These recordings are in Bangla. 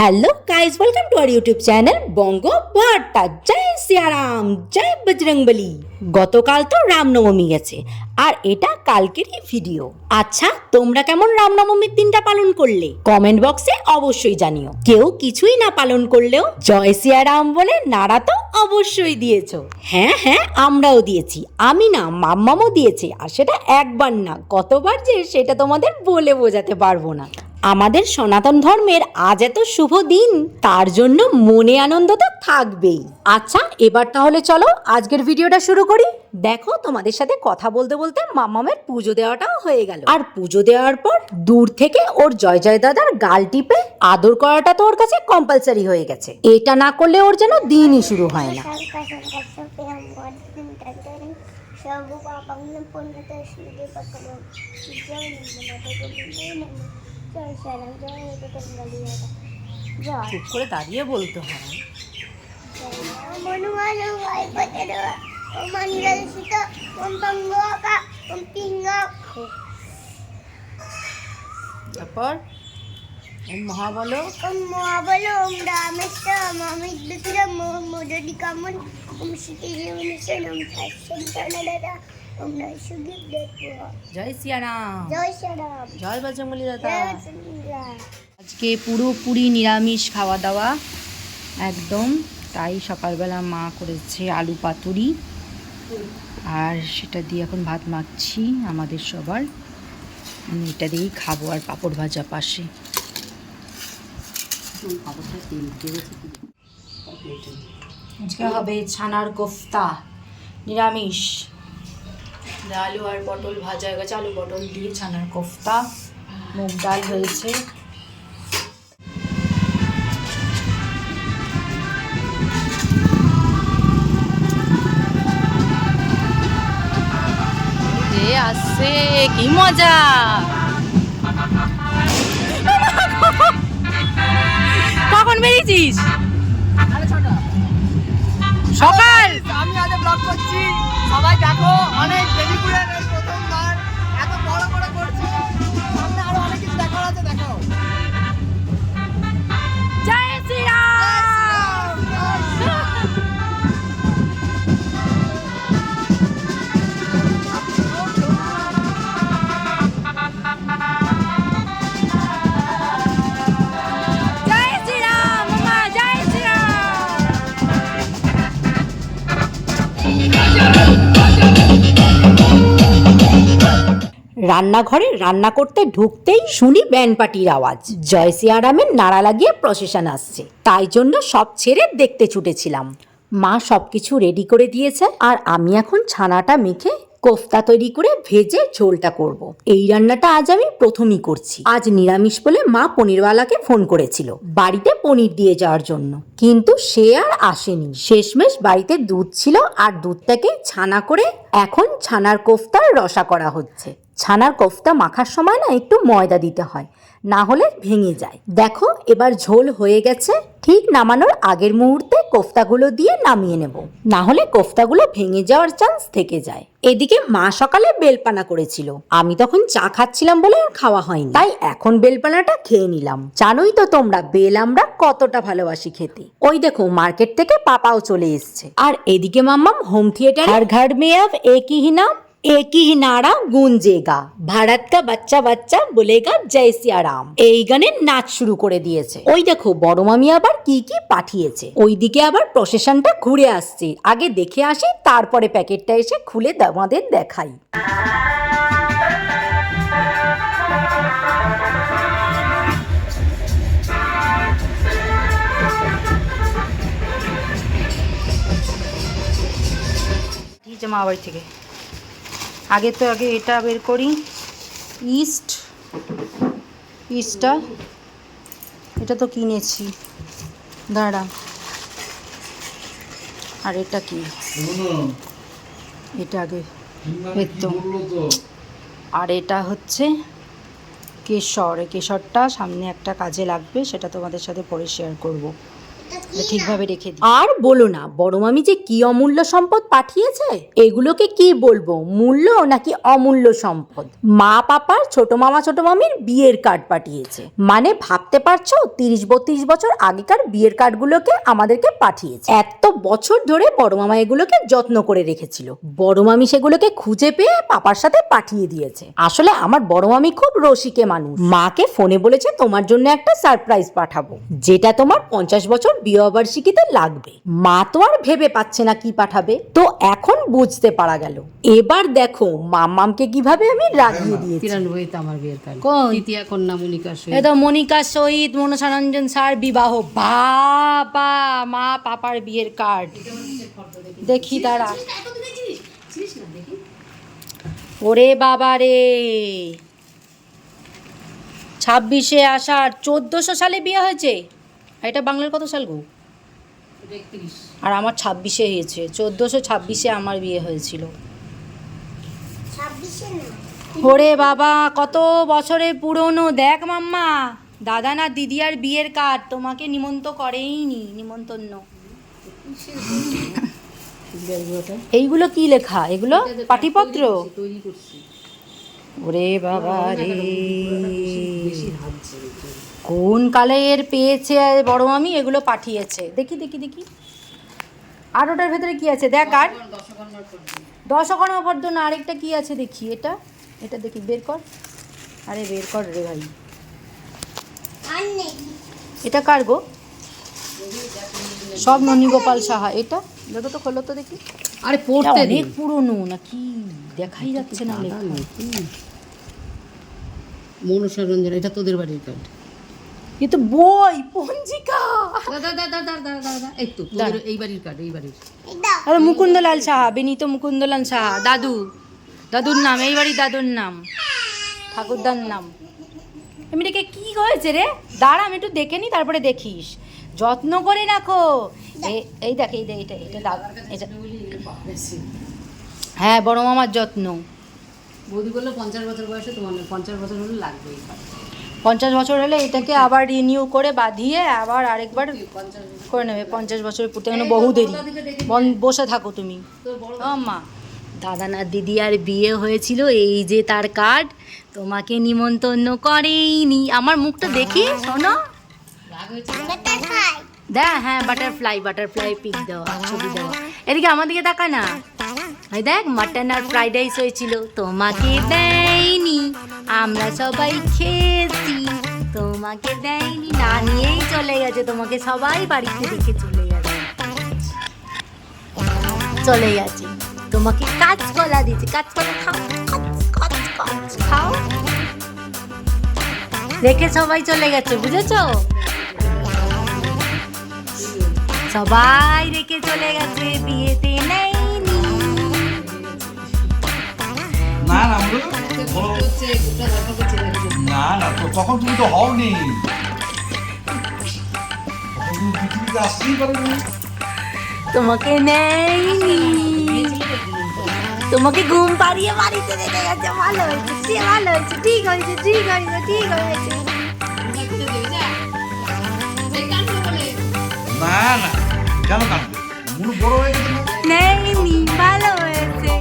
Hello guys welcome to our YouTube channel Banga Barta Jai Siyaram জয় বজরংবলী গতকাল তো রামনবমী গেছে, আর এটা কালকেরই ভিডিও আচ্ছা তোমরা কেমন রামনবমীর দিনটা পালন করলে? কমেন্ট বক্সে অবশ্যই জানিও। কেউ কিছুই না পালন করলেও জয় সিয়ারাম বলে নাড়া তো অবশ্যই দিয়েছ। হ্যাঁ হ্যাঁ আমরাও দিয়েছি। আমি না, মাম্মামও দিয়েছে, আর সেটা একবার না, কতবার যে সেটা তোমাদের বলে বোঝাতে পারব না। আমাদের সনাতন ধর্মের আজ এত শুভ দিন, তার জন্য মনে আনন্দ তো থাকবেই। আচ্ছা এবার তাহলে চলো আজকের ভিডিওটা শুরু করি। দেখো, তোমাদের সাথে কথা বলতে বলতে মামামের পুজো দেওয়াটাও হয়ে গেল। আর পুজো দেওয়ার পর দূর থেকে ওর জয় জয় দাদার গাল টিপে আদর করাটা তো ওর কাছে কম্পালসারি হয়ে গেছে। এটা না করলে ওর যেন দিনই শুরু হয় না। চুপ করে দাঁড়িয়ে বলতে হয় তারপর মহা বলো ওম মহাবল, ওম রামেশ্বর অমিত মোদী কামন ওম সীতি জীবনেশ্বর ওম দাদা ওম নৈসুগীত দেব জয় সিয়ারাম। জয় বজরংবলী দাদা। আজকে পুরোপুরি নিরামিষ খাওয়া দাওয়া। একদম তাই সকালবেলা মা করেছে আলু পাতুরি। আর সেটা দিয়ে এখন ভাত মাখছি আমাদের সবার। আমি এটা দিয়েই খাব আর পাঁপড় ভাজা পাশে। আজকে হবে ছানার কোফতা নিরামিষ। আলু আর পটল ভাজা হয়ে গেছে। আলু, পটল দিয়ে ছানার কোফতা, মুগ ডাল হয়েছে। যে আসছে, কি মজা! কখন বেরিয়েছিস? সকাল! ব্লগ করছি। সবাই দেখো অনেক বেবিগুলোর এই প্রথমবার। এত বড় বড় করছি। রান্নাঘরে রান্না করতে ঢুকতেই শুনি ব্যান্ড পার্টির আওয়াজ। জয় সিয়ারামের নাড়া লাগিয়ে প্রসেশন আসছে। তাই জন্য সব ছেড়ে দেখতে ছুটেছিলাম। মা সবকিছু রেডি করে দিয়েছে আর আমি এখন ছানাটা মেখে কোফতা তৈরি করে ভেজে ঝোলটা করব। এই রান্নাটা আজ আমি প্রথমই করছি। আজ নিরামিষ বলে মা পনিরওয়ালাকে ফোন করেছিল বাড়িতে পনির দিয়ে যাওয়ার জন্য। কিন্তু সে আর আসেনি। শেষমেশ বাড়িতে দুধ ছিল আর দুধটাকে ছানা করে এখন ছানার কোফতার রসা করা হচ্ছে। ছানার কোফতা মাখার সময় না একটু ময়দা দিতে হয়, না হলে ভেঙে যায়। দেখো, এবার ঝোল হয়ে গেছে, ঠিক নামানোর আগের মুহূর্তে কোফতাগুলো দিয়ে নামিয়ে নেব। না হলে কোফতাগুলো ভেঙে যাওয়ার চান্স থেকে যায়। এদিকে মা সকালে বেলপানা করেছিল। আমি তখন চা খাচ্ছিলাম বলে আর খাওয়া হয়নি। তাই এখন বেলপানাটা খেয়ে নিলাম। জানোই তো তোমরা, বেল আমরা কতটা ভালোবাসি খেতে। ওই দেখো, মার্কেট থেকে পাপাও চলে এসছে। আর এদিকে মাম্মাম হোম থিয়েটার হর ঘর মে আব একই নাম एक ही नारा গুঞ্জেগা ভারত কা বাচ্চা বাচ্চা বলেগা জয় সিয়া রাম এই গানে নাচ শুরু করে দিয়েছে ওই দেখো বড় মামি আবার কি কি পাঠিয়েছে ওইদিকে আবার প্রসেশনটা ঘুরে আসছে আগে দেখে আসি তারপরে প্যাকেটটা এসে খুলে আমাদের দেখাই মা বাড়ি থেকে আগে তো আগে এটা বের করি। ইস্ট। ইস্টটা। এটা তো কিনেছি। দাঁড়া। আর এটা কি? এটা আগে। তো। আর এটা হচ্ছে কেশর। কেশরটা সামনে একটা কাজে লাগবে, সেটা তোমাদের সাথে পরে শেয়ার করব। ঠিকভাবে রেখে আর বলো না, বড় মামি যে কি অমূল্য সম্পদ পাঠিয়েছে? এগুলোকে কি বলব, মূল্য নাকি অমূল্য সম্পদ? মা পাপার ছোট মামা ছোট মামির বিয়ের কার্ড পাঠিয়েছে। মানে ভাবতে পারছ, তিরিশ বত্রিশ বছর আগেকার বিয়ের কার্ডগুলোকে আমাদেরকে পাঠিয়েছে। এত বছর ধরে বড় মামা এগুলোকে যত্ন করে রেখেছিল। বড় মামি সেগুলোকে খুঁজে পেয়ে পাপার সাথে পাঠিয়ে দিয়েছে। আসলে আমার বড় মামি খুব রসিকে মানুষ। মাকে ফোনে বলেছে তোমার জন্য একটা সারপ্রাইজ পাঠাবো যেটা তোমার পঞ্চাশ বছর বিবাহবার্ষিকীতে লাগবে। মা তো আর ভেবে পাচ্ছে না কি পাঠাবে। তো এখন বুঝতে পারা গেল। এবার দেখো মামামকে কীভাবে আমি রাগিয়ে দিয়েছি। তিরানব্বইতে আমার বিয়ের কার্ড তৃতীয়া কন্যা মনিকা সহিত। তো মনিকা শহীদ মনসারঞ্জন স্যার বিবাহ। বাবা মা পাপার বিয়ের কার্ড দেখি দাঁড়া। ওরে বাবা রে। ছাব্বিশে আষাঢ়, চোদ্দোশো সালে বিয়ে হয়েছে? এটা বাংলার কত সাল গো? আর আমার ছাব্বিশে হয়েছে। চোদ্দোশো ছাব্বিশে আমার বিয়ে হয়েছিল। ওরে বাবা, কত বছরের পুরনো। দেখ মাম্মা, দাদা না দিদি আর বিয়ের কার্ড তোমাকে নিমন্ত করেইনি, নিমন্তন্ন। এইগুলো কি লেখা? এগুলো পাটিপত্র? ওরে বাবা রে। কোন হাতছে এর পেয়েছে বড় মামি? এগুলো পাঠিয়েছে। দেখি দেখি দেখি। আর ওটার ভেতরে কি আছে? দেখ আর। দশকর্মা পদ্ম না আরেকটা কি আছে দেখি? এটা এটা দেখি বের কর। আরে বের কর রে ভাই। এটা কার গো? সব ননীগোপাল সাহা এটা? দেখো তো খোলো তো দেখি। আরে পড়তে অনেক পুরনো নাকি? দেখাই যাচ্ছে না লেখা। মনসা রঞ্জন এটা তোদের বাড়ির কার্ড এ তো বই পঞ্জিকা! দাদা দাদা দাদা দাদা এই তো তোদের এই বাড়ির কার্ড এই বাড়ির। আরে মুকুন্দলাল সাহা বিনীত মুকুন্দলাল সাহা দাদু। দাদুর নাম এই বাড়ির দাদুর নাম। ঠাকুরদার নাম। এমনিকে কি হয়েছে রে? দাঁড়া আমি একটু দেখে নি তারপরে দেখিস। যত্ন করে রাখো। এই দেখ এই দেখ এটা এটা দাগ এটা হ্যাঁ বড় মামার যত্ন। বৌদি বলল পঞ্চাশ বছর বয়সে তোমার পঞ্চাশ বছর হলে লাগবে পঞ্চাশ বছর হলে এটাকে আবার রিনিউ করে বাঁধিয়ে আবার আরেকবার করে নেবে। পঞ্চাশ বছরের পূর্তি কেন বহু দেরি। বসে থাকো তুমি। বড় মা। দাদা না দিদি আর বিয়ে হয়েছিল এই যে তার কার্ড তোমাকে নিমন্ত্রণ করেইনি। আমার মুখটা দেখি শোনো। দেখ হ্যাঁ বাটারফ্লাই বাটারফ্লাই পিক দেওয়া ছবি দেওয়া এদিকে আমার দিকে তাকা না। এই দেখ মাটন আর ফ্রাইড রাইস হয়েছিল, তোমাকে দেয়নি, আমরা সবাই খেয়েছি। তোমাকে দেয়নি, না নিয়েই চলে গেছে, তোমাকে সবাই বাড়িতে দেখে চলে গেছে। চলে গেছে। তোমাকে কাঁচকলা দিচ্ছে কাঁচকলা খাও খাও। রেখে সবাই চলে গেছে, বুঝেছ? সবাই রেখে চলে গেছে বিয়েতে নেয়নি। না না। না না তো তখন তুমি তো হওনি। তোমাকে নেয়নি। তোমাকে ঘুম পাড়িয়ে বাড়িতে রেখে গেছে ভালো হয়েছে সে ভালো হয়েছে ঠিক হয়েছে ঠিক হয়েছে ঠিক হয়েছে। না না। কেন কাঁদবে মুখ বড় হয়ে গেছে না? নেয়নি ভালো হয়েছে।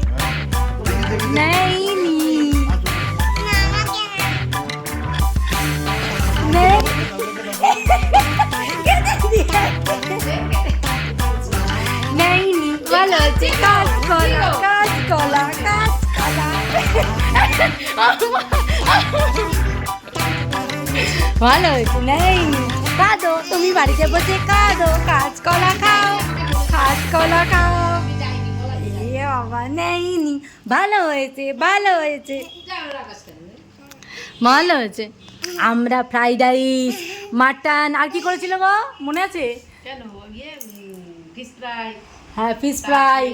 দেখি, দেখি, দেখি। নেয়নি না আমাকে নেই নেয়নি ভালো হয়েছে। কাজ কলা কাজ কলা কাজ কলা ভালো হয়েছে। নেয়নি কাঁদো তুমি বাড়িতে বসে কাঁদো কাজ কলা খাও কাজ কলা খাও। এ বাবা নেয়নি ভালো হয়েছে ভালো হয়েছে। ভালো হয়েছে। আমরা ফ্রাইড রাইস মাটন আর কি করেছিল গো? মনে আছে? ইয়ে হ্যাঁ ফিশ ফ্রাই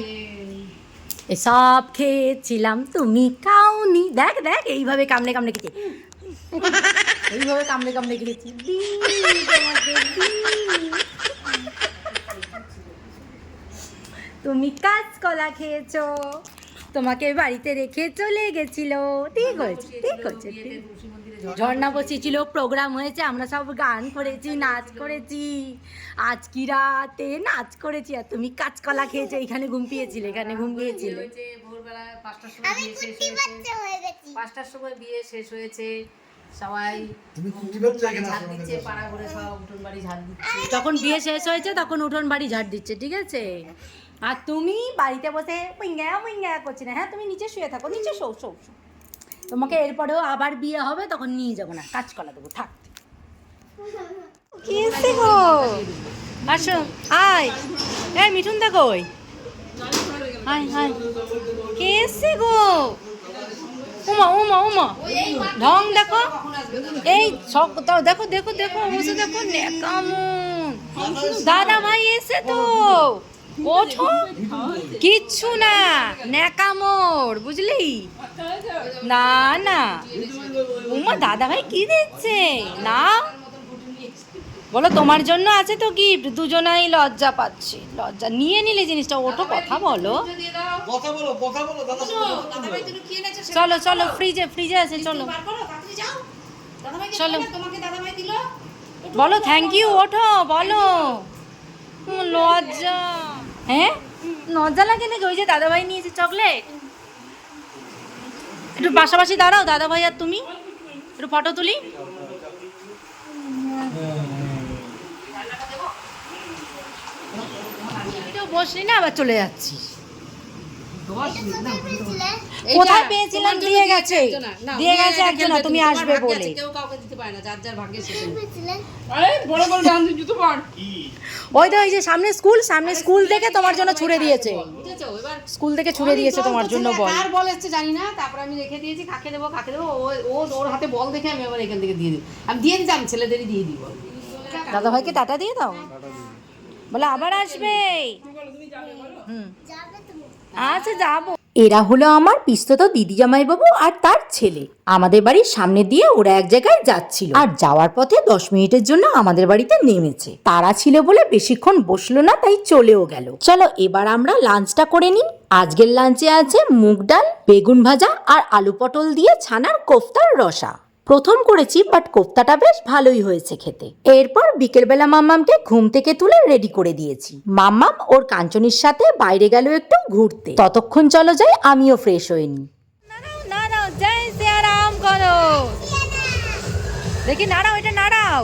এসব খেয়েছিলাম তুমি খাওনি। দেখ দেখ এইভাবে কামড়ে কামড়ে খেতে এইভাবে কামড়ে কামড়ে দিইনি। তুমি কাঁচকলা খেয়েছো তোমাকে বাড়িতে রেখে চলে গেছিল। ঠিক হয়েছে ঠিক হয়েছে ঝর্ণা বসেছিল প্রোগ্রাম হয়েছে আমরা সব গান করেছি নাচ করেছি। আজ কি রাতে নাচ করেছি আর তুমি কাঁচকলা খেয়েছো এখানে ঘুম পেয়েছিলে এখানে ঘুমিয়েছিলে হয়েছে ভোরবেলা পাঁচটার সময় বিয়ে শেষ হয়েছে। হয়ে গেছি। পাঁচটার সময় বিয়ে শেষ হয়েছে। সবাই তুমি কুর্তি বাচ্চা এখানে ঝাড় দিচ্ছে পাড়া ঘুরে সব উঠোন বাড়ি ঝাড় দিচ্ছে। যখন বিয়ে শেষ হয়েছে তখন উঠোন বাড়ি ঝাড় দিচ্ছে ঠিক আছে? আর তুমি বাড়িতে বসে পিঙ্গা পিঙ্গা করছি না। হ্যাঁ তুমি নিচে শুয়ে থাকো নিচে শো শো শো। তোমাকে এরপরেও আবার বিয়ে হবে তখন নিয়ে যাব না। কাঁচকলা দেবো থাক। কি গো? আসো আয়। এই মিঠুন দা কই? High high. কে এসছে গো? উমা উমা উমা। ঢং দেখো। এই সব দেখো দেখো দেখো, অবশ্য দেখো কেমন দাদা ভাই এসে তো। ওঠো। কিচ্ছু না নেকামোর বুঝলি? না না। উমা দাদা ভাই কি দেখছে? না বলো তোমার জন্য আছে তো গিফট দুজনাই লজ্জা পাচ্ছি। লজ্জা নিয়ে নিলে জিনিসটা ওঠো কথা বলো। কথা বলো কথা বলো দাদা চলো চলো ফ্রিজে ফ্রিজে আছে চলো। চলো। বলো থ্যাংক ইউ ওঠো বলো। লজ্জা। হ্যাঁ? লজ্জা লাগে নাকি? ওই যে দাদাভাই নিয়েছে চকলেট একটু পাশাপাশি দাঁড়াও দাদাভাই আর তুমি। একটু ফটো তুলি। বসলি না আবার চলে যাচ্ছিস। কোথায় পেয়েছিলাম? দিয়ে গেছে। দিয়ে গেছে একজন তুমি আসবে বলে। কেউ কাউকে দিতে পারে না যার যার ভাগ্যে ওই তো ওই যে সামনে স্কুল সামনে স্কুল থেকে তোমার জন্য ছুড়ে দিয়েছে। স্কুল থেকে ছুড়ে দিয়েছে তোমার জন্য বল। কার বল এসছে জানি না তারপর আমি রেখে দিয়েছি কাকে দেবো কাকে দেবো ও ও ওর হাতে বল দেখে আমি আবার এখান থেকে দিয়ে দিই। আমি দিয়ে দিতাম ছেলেদেরই দিয়ে দিই বল। দাদা ভাইকে টাটা দিয়ে দাও বলে আবার আসবে। আচ্ছা যাব এরা হলো আমার পিস্তত দিদি জামাইবাবু আর তার ছেলে। আমাদের বাড়ির সামনে দিয়ে ওরা এক জায়গায় যাচ্ছিল। আর যাওয়ার পথে দশ মিনিটের জন্য আমাদের বাড়িতে নেমেছে। তারা ছিল বলে বেশিক্ষণ বসল না, তাই চলেও গেল। চলো, এবার আমরা লাঞ্চটা করে নিই। আজকের লাঞ্চে আছে মুগ ডাল, বেগুন ভাজা আর আলু পটল দিয়ে ছানার কোফতার রসা। প্রথম করেছি বাট কোফতাটা বেশ ভালোই হয়েছে খেতে। এরপর বিকেলবেলা মাম্মামকে ঘুম থেকে তুলে রেডি করে দিয়েছি। মাম্মাম ওর কাঞ্চনির সাথে বাইরে গেল একটু ঘুরতে। ততক্ষণ চলো যাই, আমিও ফ্রেশ করো। দেখি নাড়াও, এটা নাড়াও।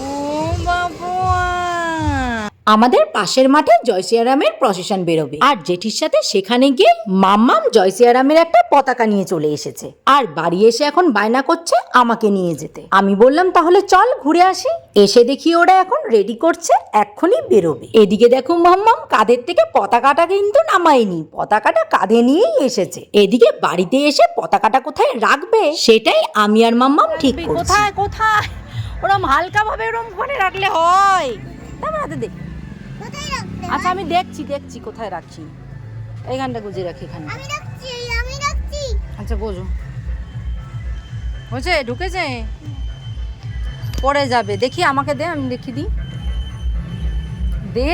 ও বাবা। আমাদের পাশের মাঠে জয়সিয়ারামের প্রসেশন বেরোবে। আর জেঠির সাথে সেখানে গিয়ে মাম্মাম জয়সিয়ারামের একটা পতাকা নিয়ে চলে এসেছে। আর বাড়ি এসে এখন বায়না করছে আমাকে নিয়ে যেতে। আমি বললাম তাহলে চল ঘুরে আসি। এসে দেখি ওরা এখন রেডি করছে এক্ষুনি বেরোবে। এদিকে দেখো মাম্মাম কাঁধের থেকে পতাকাটা কিন্তু নামায়নি। পতাকাটা কাঁধে নিয়েই এসেছে। এদিকে বাড়িতে এসে পতাকাটা কোথায় রাখবে সেটাই আমি আর মাম্মাম ঠিক কোথায় কোথায়? ওরম হালকা ভাবে ওরম করে রাখলে হয়। তারপর হাতে দে। কোথায় রাখতে আচ্ছা আমি দেখছি দেখছি কোথায় রাখছি এইখানটা গুজে রাখি এখানে। আমি রাখছি আমি রাখছি। আচ্ছা বোঝো। হয়েছে ঢুকেছে? পড়ে যাবে। দেখি আমাকে দে আমি দেখি দিই। দে?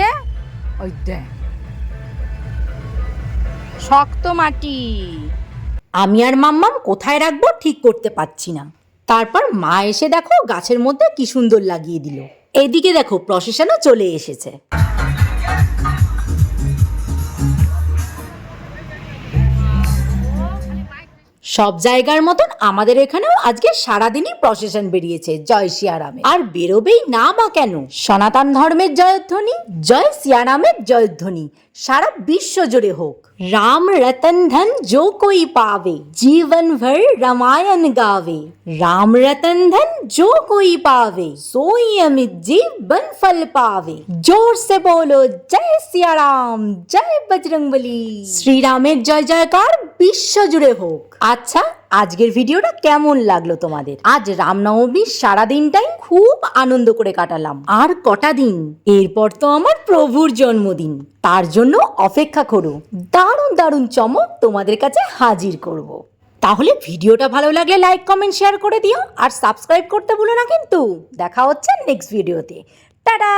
ওই দে। শক্ত মাটি। আমি আর মাম্মাম কোথায় রাখব ঠিক করতে পারছি না। তারপর মা এসে দেখো গাছের মধ্যে কি সুন্দর লাগিয়ে দিল। এদিকে দেখো প্রসেশনও চলে এসেছে। সব জায়গার মতন আমাদের এখানেও আজকে সারাদিনই প্রসেশন বেরিয়েছে জয় সিয়ারামে আর বেরোবেই না বা কেন সনাতন ধর্মের জয়ধ্বনি জয় সিয়ারামের জয়ধ্বনি সারা বিশ্ব জুড়ে হোক রাম রতন ধন जो कोई पावे जीवन भर रामायण गावे राम रतन धन जो कोई पावे सोई अमित जीवन फल पावे जोर से बोलो जय सिया राम জয় বজরংবলী শ্রীরামের জয় জয়কার বিশ্ব জুড়ে হোক আচ্ছা আজকের ভিডিওটা কেমন লাগল তোমাদের? আজ রামনবমীর সারা দিনটাই খুব আনন্দ করে কাটালাম। আর কটা দিন? এরপর তো আমার প্রভুর জন্মদিন। তার জন্য অপেক্ষা করো। দারুণ দারুণ চমক তোমাদের কাছে হাজির করব। তাহলে ভিডিওটা ভালো লাগলে লাইক, কমেন্ট, শেয়ার করে দিও। আর সাবস্ক্রাইব করতে ভুলো না কিন্তু। দেখা হচ্ছে নেক্সট ভিডিওতে। টাটা!